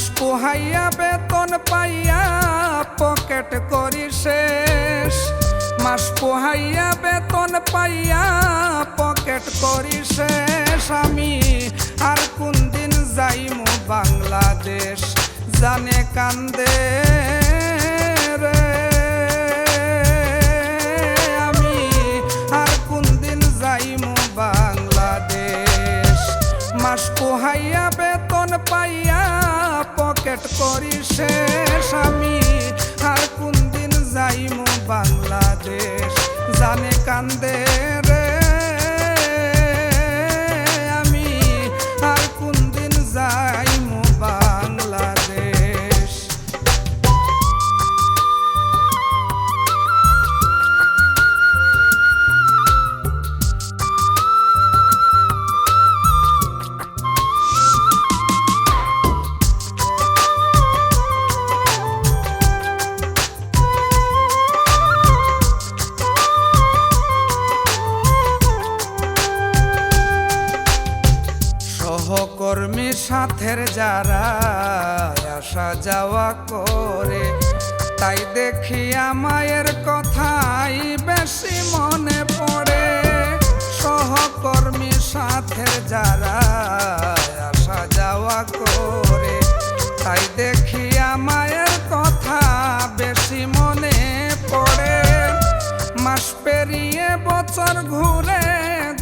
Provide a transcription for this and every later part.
পোহাইয়া বেতন পাইয়া পকেট করি শেষ। মাস পোহাইয়া বেতন পাইয়া পকেট করি শেষ। আমি আর কোন দিন যাইমু বাংলাদেশ? জানে কান্দে। কান্দে সহকর্মী সাথের যারা আসা যাওয়া করে, তাই দেখি আমায়ের কথাই বেশি মনে পড়ে। সহকর্মী সাথের যারা আসা যাওয়া করে, তাই দেখি আমায়ের কথা বেশি মনে পড়ে। মাস পেরিয়ে বছর ঘুরে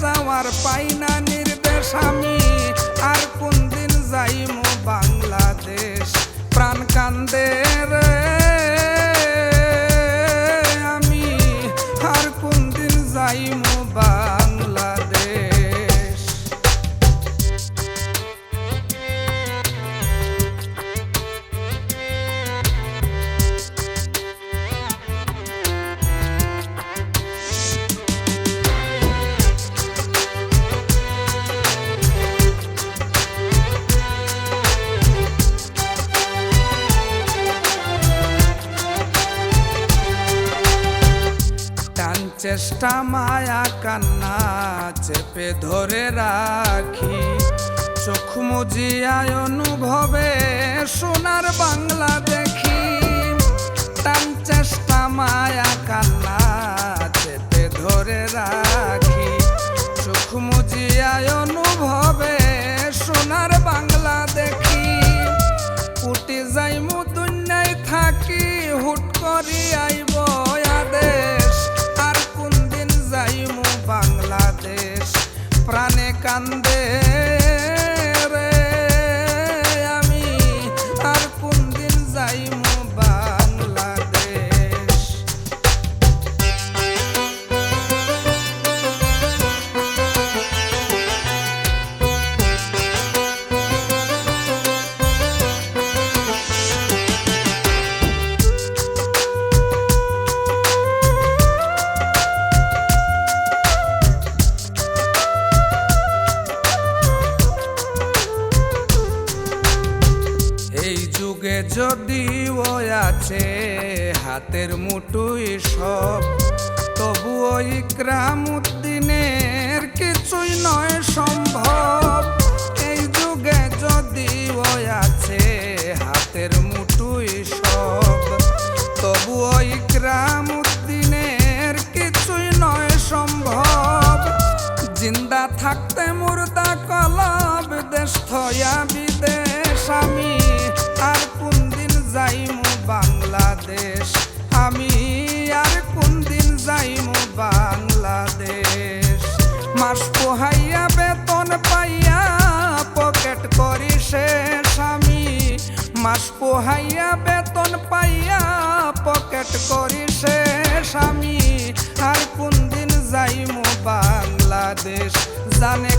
যাওয়ার পাই না নির্দেশ আমি যাইমু বাংলাদেশ। প্রাণ কান্দে চেষ্টা মায়া কান্না চেপে ধরে রাখি। চোখ মুজিয়ায় অনুভবে সোনার বাংলা দেখি। টান চেষ্টা মায়া কান্না কান্দে। যদিও আছে, হাতের মুঠুই সব। তবুও ইকরাম উদ্দিনের কিছুই নয় সম্ভব। এই যুগে যদিও আছে, হাতের মুঠুই সব। তবুও ইকরাম উদ্দিনের কিছুই নয় সম্ভব। জিন্দা থাকতে মুর্দা কলব, দেশ থয়া দিয়া বেতন পাইয়া পকেট করি শেষ আমি মাস পোহাইয়া বেতন পাইয়া পকেট করি শেষ আমি আর কোন দিন যাইমু বাংলাদেশ, জানে